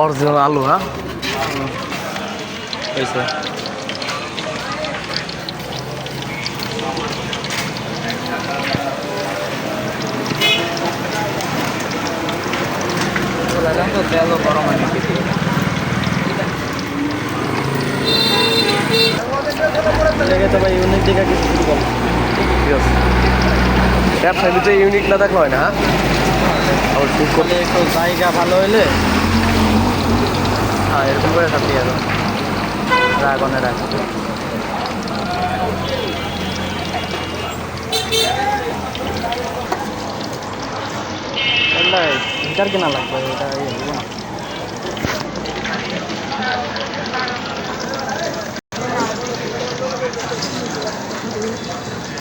Original আলু হ্যাঁ? হয়েছে তেল গরম হয়নি জায়গায় তো ভাই ইউনিক দিকে কিছু শুরু করো। ঠিক আছে ব্যবসায় ভিতরে ইউনিক না থাকলে হয় না হ্যাঁ একটু জায়গা ভালো হইলে হ্যাঁ এরকম করে থাকতে যাবে ড্রাগনের আছে এটা হিটার কেনা লাগবে এটা